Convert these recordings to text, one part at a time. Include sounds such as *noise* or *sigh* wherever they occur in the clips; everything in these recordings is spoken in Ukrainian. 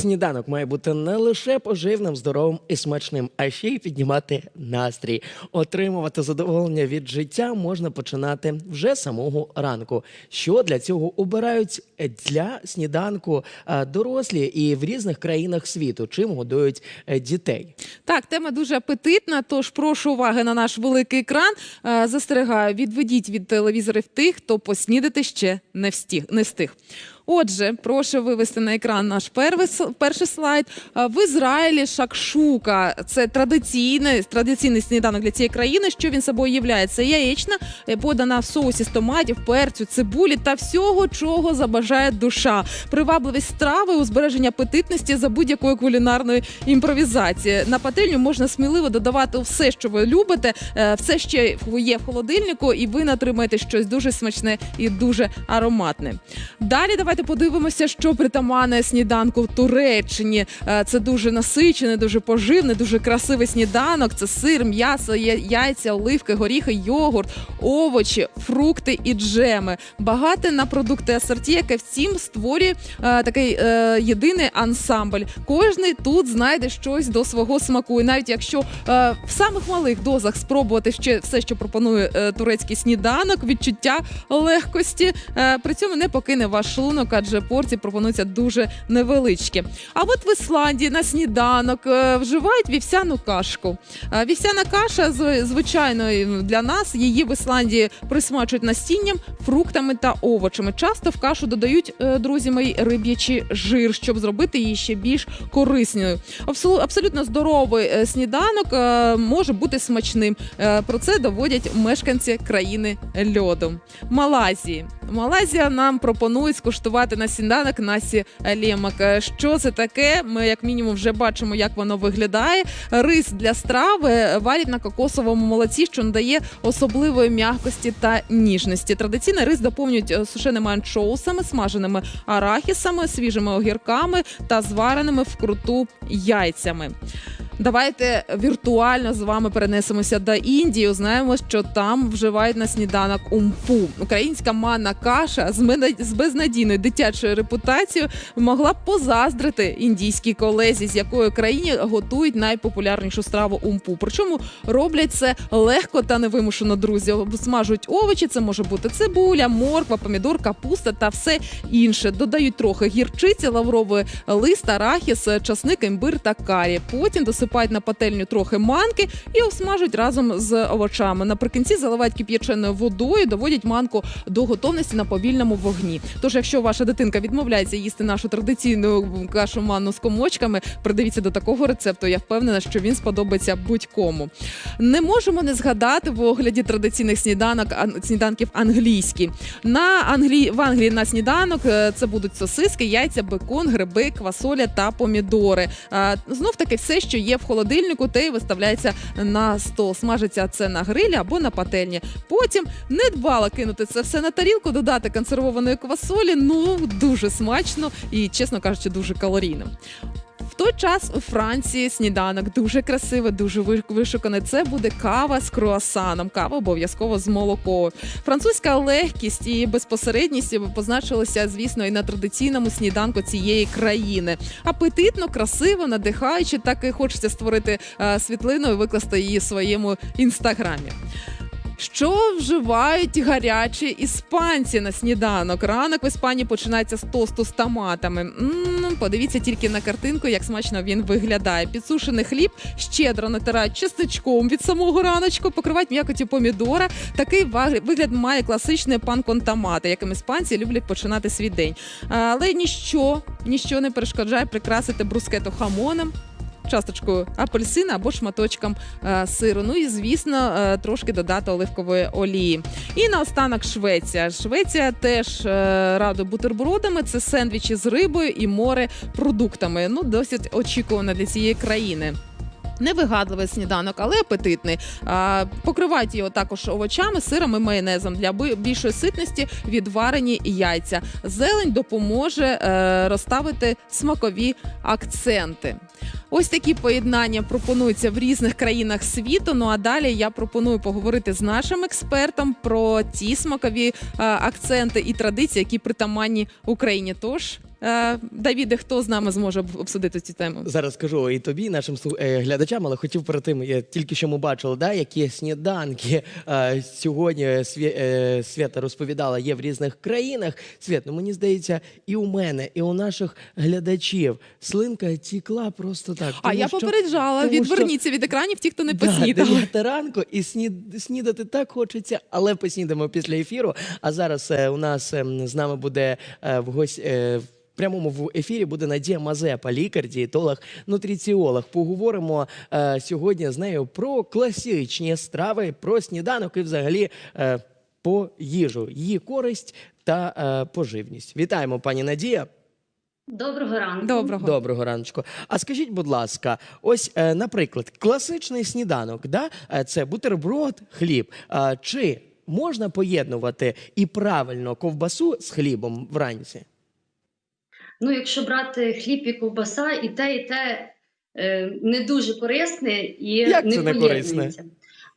Сніданок має бути не лише поживним, здоровим і смачним, а ще й піднімати настрій. Отримувати задоволення від життя можна починати вже самого ранку. Що для цього обирають для сніданку е, дорослі і в різних країнах світу, чим годують е, дітей. Так, тема дуже апетитна. Тож прошу уваги на наш великий екран. Е, Застерігаю, відведіть від телевізорів тих, хто поснідати ще не встиг. Не встиг. Отже, прошу вивести на екран наш перший, перший слайд. В Ізраїлі шакшука це традиційний, традиційний сніданок для цієї країни. Що він собою являє? Це яєчна, е, подана в соусі з томатів, перцю, цибулі та всього, чого забажає душа. Привабливість страви у збереженні апетитності за будь-якої кулінарної імпровізації. На пательню можна сміливо додавати все, що ви любите, е, все ще є в холодильнику, і ви натримаєте щось дуже смачне і дуже ароматне. Далі давайте подивимося, що притаманне сніданку в Туреччині. Е, Це дуже насичений, дуже поживний, дуже красивий сніданок. Це сир, м'ясо, яйця, оливки, горіхи, йогурт, овочі, фрукти і джеми. Багате на продукти асорті, яке всім створює е, такий е, єдиний ансамбль. Кожний тут знайде щось до свого смаку. І навіть якщо в самих малих дозах спробувати ще все, що пропонує турецький сніданок, відчуття легкості, при цьому не покине ваш шлунок, адже порції пропонуються дуже невеличкі. А от в Ісландії на сніданок е, вживають вівсяну кашку. Е, Вівсяна каша, звичайно, для нас її в Ісландії присмачують насінням, фруктами та овочами. Часто в кашу додають, е, друзі мої, риб'ячий жир, щоб зробити її ще більш корисною. Абсолютно здоровий сніданок може бути смачним. Про це доводять мешканці країни льоду. Малайзії. Малайзія нам пропонує скуштувати на сніданок насі лемак. Е, Що це таке? Ми як мінімум вже бачимо, як воно виглядає. Рис для страви варять на кокосовому молоці, що надає особливої м'якості та ніжності. Традиційно рис доповнюють е, сушеними анчоусами, смаженими арахісами, свіжими огірками та звареними вкруту яйцями. Давайте віртуально з вами перенесемося до Індії. Узнаємо, що там вживають на сніданок умпу. Українська манна каша з безнадійною дитячою репутацією могла б позаздрити індійській колезі, з якої країні готують найпопулярнішу страву умпу. Причому роблять це легко та невимушено, друзі. Смажують овочі, це може бути цибуля, морква, помідор, капуста та все інше. Додають трохи гірчиці, лавровий лист, арахіс, часник, імбир та карі. Потім досипають на пательню трохи манки і обсмажують разом з овочами. Наприкінці заливають кип'яченою водою, доводять манку до готовності на повільному вогні. Тож, якщо ваша дитинка відмовляється їсти нашу традиційну кашу манну з комочками, придивіться до такого рецепту. Я впевнена, що він сподобається будь-кому. Не можемо не згадати в огляді традиційних сніданок ан- сніданків англійські. На Англії в Англії на сніданок е, це будуть сосиски, яйця, бекон, гриби, квасоля та помідори. Знов таки все, що є в холодильнику, те й виставляється на стол. Смажиться це на грилі або на пательні. Потім недбало кинути це все на тарілку, додати консервованої квасолі. Ну дуже смачно і, чесно кажучи, дуже калорійно. В той час у Франції сніданок дуже красивий, дуже ви- вишуканий. Це буде кава з круасаном. Кава обов'язково з молоком. Французька легкість і безпосередність позначилися, звісно, і на традиційному сніданку цієї країни. Апетитно, красиво, надихаюче. Так і хочеться створити е, світлину і викласти її в своєму інстаграмі. Що вживають гарячі іспанці на сніданок? Ранок в Іспанії починається з тосту з томатами. м подивіться тільки на картинку, як смачно він виглядає. Підсушений хліб щедро натирають чесничком від самого раночку, покривають м'якоті помідора. Такий вигляд має класичний пан контамати яким іспанці люблять починати свій день. Але ніщо, ніщо не перешкоджає прикрасити брускету хамоном. Часточкою апельсина або шматочком е, сиру. Ну і звісно, е, трошки додати оливкової олії. І наостанок Швеція. Швеція теж е, радує бутербродами. Це сендвічі з рибою і морепродуктами. Ну, досить очікувано для цієї країни. Невигадливий сніданок, але апетитний. А, покривають його також овочами, сиром і майонезом для більшої ситності відварені яйця. Зелень допоможе е, розставити смакові акценти. Ось такі поєднання пропонуються в різних країнах світу. Ну а далі я пропоную поговорити з нашим експертом про ті смакові е, акценти і традиції, які притаманні Україні. Тож Е, Давіде, хто з нами зможе об- обсудити цю тему? Зараз скажу і тобі, і нашим слу- е, глядачам, але хотів перед тим, я тільки що ми бачили, да, які сніданки е, сьогодні Свє- е, Свята розповідала, є в різних країнах. Свят, ну мені здається, і у мене, і у наших глядачів слинка тікла просто так. А тому я що- попереджала, тому що- відверніться від екранів ті, хто не Да, поснідав. 9 ранку і снід, снідати так хочеться, але поснідаємо після ефіру. А зараз е, у нас ем, з нами буде е, в гості. Прямому в ефірі буде Надія Мазепа, лікар, дієтолог, нутриціолог. Поговоримо е, сьогодні з нею про класичні страви, про сніданок і взагалі е, по їжу, її користь та е, поживність. Вітаємо, пані Надія. Доброго ранку. Доброго. Доброго раночку. А скажіть, будь ласка, ось, е, наприклад, класичний сніданок, да? е, це бутерброд, хліб. Е, Чи можна поєднувати і правильно ковбасу з хлібом вранці? Ну, якщо брати хліб і ковбаса, і те, і те е, не дуже корисне і Як не не корисне?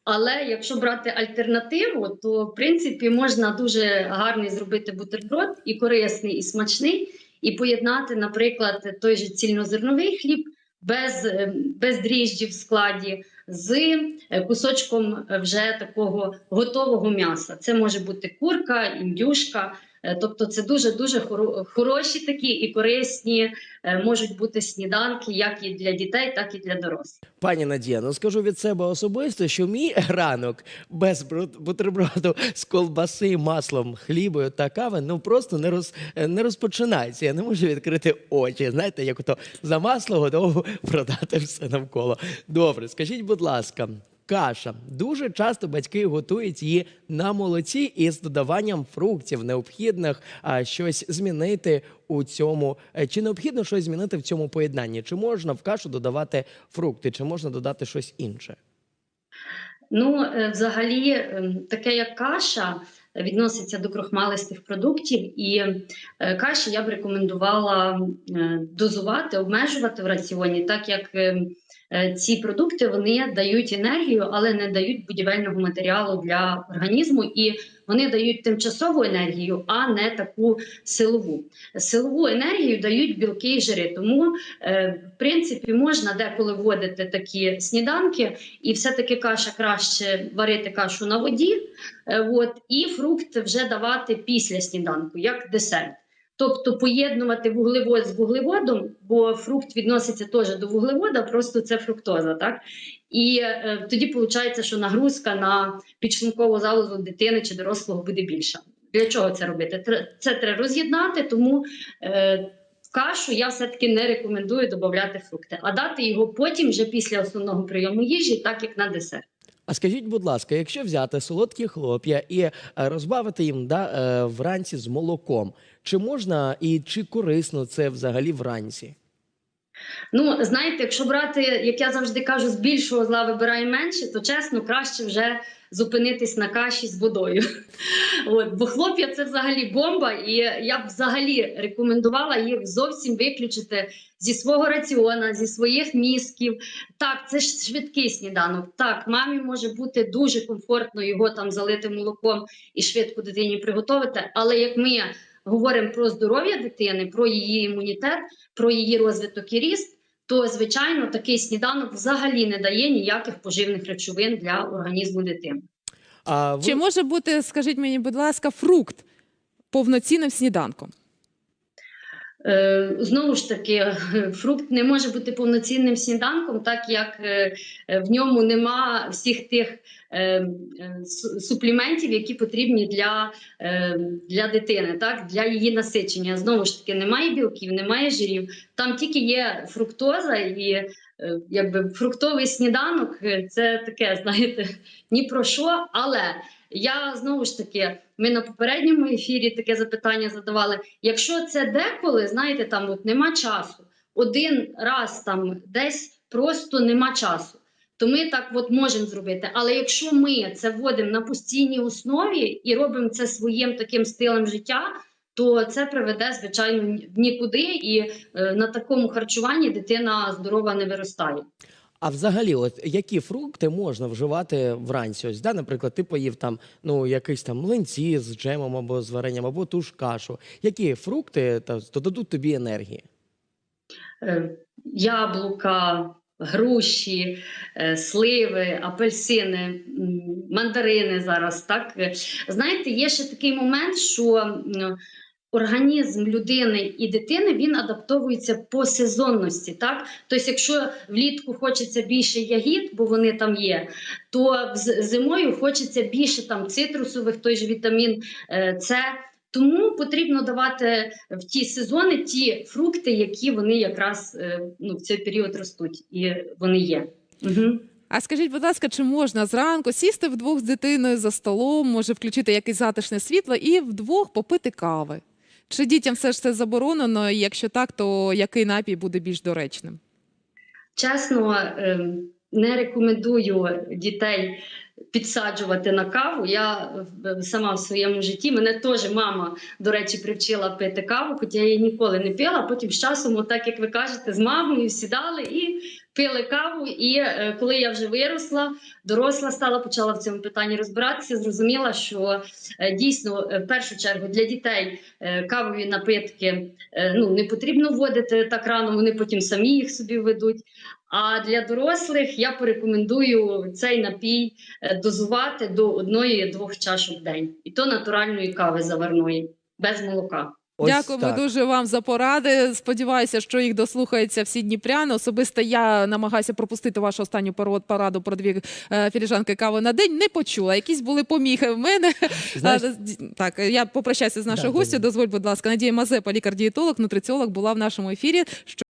Але якщо брати альтернативу, то в принципі можна дуже гарний зробити бутерброд і корисний, і смачний, і поєднати, наприклад, той же цільнозерновий хліб без, е, без дріжджів в складі. З е, кусочком вже такого готового м'яса. Це може бути курка, індюшка. Е, Тобто це дуже дуже хоро- хороші такі і корисні е, можуть бути сніданки, як і для дітей, так і для дорослих. Пані Надія, ну скажу від себе особисто, що мій ранок без бутерброду з колбаси, маслом, хлібою та кави ну просто не роз не розпочинається. Я не можу відкрити очі. Знаєте, як ото за масло готово продати все навколо. Добре, скажіть, будь ласка. Каша дуже часто батьки готують її на молоці із додаванням фруктів, необхідних а, щось змінити у цьому. Е, Чи необхідно щось змінити в цьому поєднанні? Чи можна в кашу додавати фрукти, чи можна додати щось інше? Ну, е, взагалі, ем, таке як каша відноситься до крохмалистих продуктів, і е, каші я б рекомендувала дозувати, обмежувати в раціоні, так як ем, ці продукти вони дають енергію, але не дають будівельного матеріалу для організму, і вони дають тимчасову енергію, а не таку силову. Силову енергію дають білки і жири. Тому, е, в принципі, можна деколи вводити такі сніданки, і все-таки каша краще варити кашу на воді, е, от, і фрукт вже давати після сніданку, як десерт. Тобто поєднувати вуглевод з вуглеводом, бо фрукт відноситься теж до вуглевода, просто це фруктоза, так? І е, тоді виходить, що нагрузка на підшлункову залозу дитини чи дорослого буде більша. Для чого це робити? Це треба роз'єднати, тому е, кашу я все-таки не рекомендую додати фрукти, а дати його потім, вже після основного прийому їжі, так як на десерт. А скажіть, будь ласка, якщо взяти солодкі хлоп'я і е, розбавити їм да, е, вранці з молоком, чи можна і чи корисно це взагалі вранці? Ну, знаєте, якщо брати, як я завжди кажу, з більшого зла вибирає менше, то чесно, краще вже зупинитись на каші з водою. От, бо хлоп'я це взагалі бомба, і я б взагалі рекомендувала їх зовсім виключити зі свого раціона, зі своїх мізків. Так, це ж швидкий сніданок. Так, мамі може бути дуже комфортно його там залити молоком і швидко дитині приготувати. Але як ми говоримо про здоров'я дитини, про її імунітет, про її розвиток і ріст, то звичайно такий сніданок взагалі не дає ніяких поживних речовин для організму дитини. А ви... Чи може бути, скажіть мені, будь ласка, фрукт повноцінним сніданком? Е, Знову ж таки, *laughs* фрукт не може бути повноцінним сніданком, так як е, в ньому нема всіх тих е, е, супліментів, які потрібні для, е, для дитини, так для її насичення. Знову ж таки, немає білків, немає жирів. Там тільки є фруктоза і е, якби фруктовий сніданок е, це таке, *laughs* знаєте, ні про що. Але я знову ж таки, ми на попередньому ефірі таке запитання задавали. Якщо це деколи, знаєте, там от нема часу, один раз там десь просто нема часу. То ми так от можемо зробити. Але якщо ми це вводимо на постійній основі і робимо це своїм таким стилем життя, то це приведе, звичайно, в нікуди, і е, на такому харчуванні дитина здорова не виростає. А взагалі, от які фрукти можна вживати вранці? Ось, да, наприклад, ти поїв там ну якийсь там млинці з джемом або з варенням, або ту ж кашу. Які фрукти та додадуть тобі енергії? Е, Яблука, груші, е, сливи, апельсини, мандарини зараз. Так? Знаєте, є ще такий момент, що організм людини і дитини він адаптовується по сезонності. Так? Тобто, якщо влітку хочеться більше ягід, бо вони там є, то зимою хочеться більше там цитрусових, той же вітамін е, С. Тому потрібно давати в ті сезони ті фрукти, які вони якраз е, ну, в цей період ростуть, і вони є. Угу. А скажіть, будь ласка, чи можна зранку сісти вдвох з дитиною за столом, може включити якесь затишне світло і вдвох попити кави? Чи дітям все ж це заборонено? І якщо так, то який напій буде більш доречним? Чесно, ем, не рекомендую дітей підсаджувати на каву. Я в- сама в своєму житті мене теж мама, до речі, привчила пити каву, хоча я її ніколи не пила. Потім з часом, отак як ви кажете, з мамою сідали і пили каву. І е, коли я вже виросла, доросла стала, почала в цьому питанні розбиратися, зрозуміла, що е, дійсно е, в першу чергу для дітей е, кавові напитки е, ну, не потрібно вводити так рано, вони потім самі їх собі ведуть. А для дорослих я порекомендую цей напій е, дозувати до одної-двох чашок в день, і то натуральної кави заварної, без молока. Ось Дякуємо так. дуже вам за поради. Сподіваюся, що їх дослухаються всі дніпряни. Особисто я намагаюся пропустити вашу останню пород- пораду про дві е, філіжанки кави на день. Не почула. Якісь були поміхи в мене. Знаєш, Так, я попрощаюся з нашою Да, гостю. Дозволь, будь ласка, Надія Мазепа, лікар-дієтолог, нутриціолог, була в нашому ефірі.